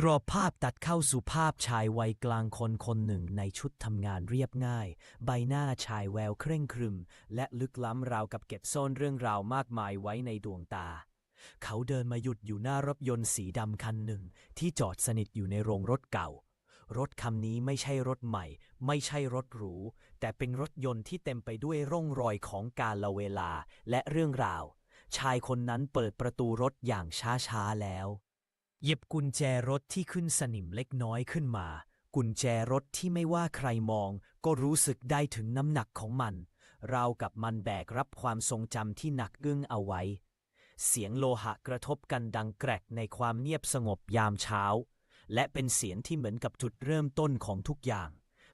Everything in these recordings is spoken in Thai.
กรอบภาพตัดเข้าสู่ภาพชายวัยกลางคนคนหนึ่งในชุดทำงานเรียบง่าย ใบหน้าชายแววเคร่งครึม และลึกล้ำราวกับเก็บซ่อนเรื่องราวมากมายไว้ในดวงตา เขาเดินมาหยุดอยู่หน้ารถยนต์สีดำคันหนึ่ง ที่จอดสนิทอยู่ในโรงรถเก่า รถคันนี้ไม่ใช่รถใหม่ ไม่ใช่รถหรู แต่เป็นรถยนต์ที่เต็มไปด้วยร่องรอยของกาลเวลาและเรื่องราว ชายคนนั้นเปิดประตูรถอย่างช้าๆแล้ว หยิบกุญแจรถที่ขึ้นสนิมเล็กน้อยขึ้นมา กุญแจรถที่ไม่ว่าใครมอง ก็รู้สึกได้ถึงน้ำหนักของมัน ราวกับมันแบกรับความทรงจำที่หนักอึ้งเอาไว้ เสียงโลหะกระทบกันดังแกรกในความเงียบสงบยามเช้า และเป็นเสียงที่เหมือนกับจุดเริ่มต้นของทุกอย่าง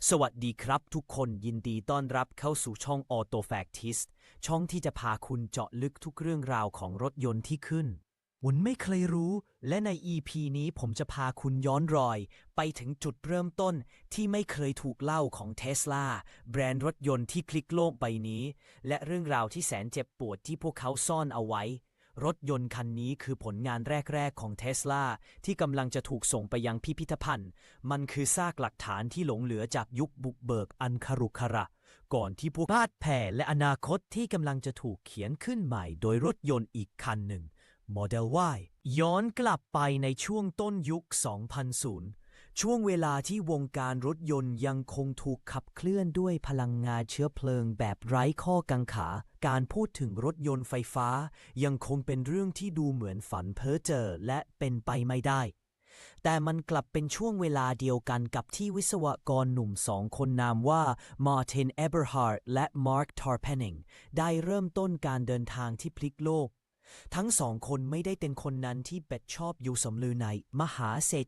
สวัสดีครับทุกคนยินดีต้อนรับเข้าสู่ช่อง Auto Factist ช่องที่จะพาคุณเจาะลึกทุกเรื่องราวของรถยนต์ที่ขึ้น วุนไม่เคยรู้ และใน EP นี้ผมจะพาคุณย้อนรอย ไปถึงจุดเริ่มต้นที่ไม่เคยถูกเล่าของเทสลาแบรนด์รถยนต์ที่พลิกโลกใบนี้ และเรื่องราวที่แสนเจ็บปวดที่พวกเขาซ่อนเอาไว้ รถยนต์คันนี้คือผลงานแรก ๆ ของเทสลาที่กำลังจะถูกส่งไปยังพิพิธภัณฑ์ มันคือซากหลักฐานที่หลงเหลือจากยุคบุกเบิกอันคารุขระก่อนที่พวกบาดแผลและอนาคตที่กำลังจะถูกเขียนขึ้นใหม่ โดยรถยนต์อีกคันหนึ่ง Model Y ย้อนกลับไปในช่วงต้นยุค 2000 ช่วงเวลาที่วงการรถยนต์ยังคงถูกขับเคลื่อนด้วยพลังงานเชื้อเพลิงแบบไร้ข้อกังขา การพูดถึงรถยนต์ไฟฟ้า ยังคงเป็นเรื่องที่ดูเหมือนฝันเพ้อเจอและเป็นไปไม่ได้ แต่มันกลับเป็นช่วงเวลาเดียวกันกับที่วิศวกรหนุ่มสองคนนามว่ามาร์ตินเอเบอร์ฮาร์ดและมาร์คทาร์เพนนิงได้เริ่มต้นการเดินทางที่พลิกโลก ทั้งสองคนไม่ได้เป็นคนนั้นที่เบ็ดชอบอยู่สมลือในมหาเศรษ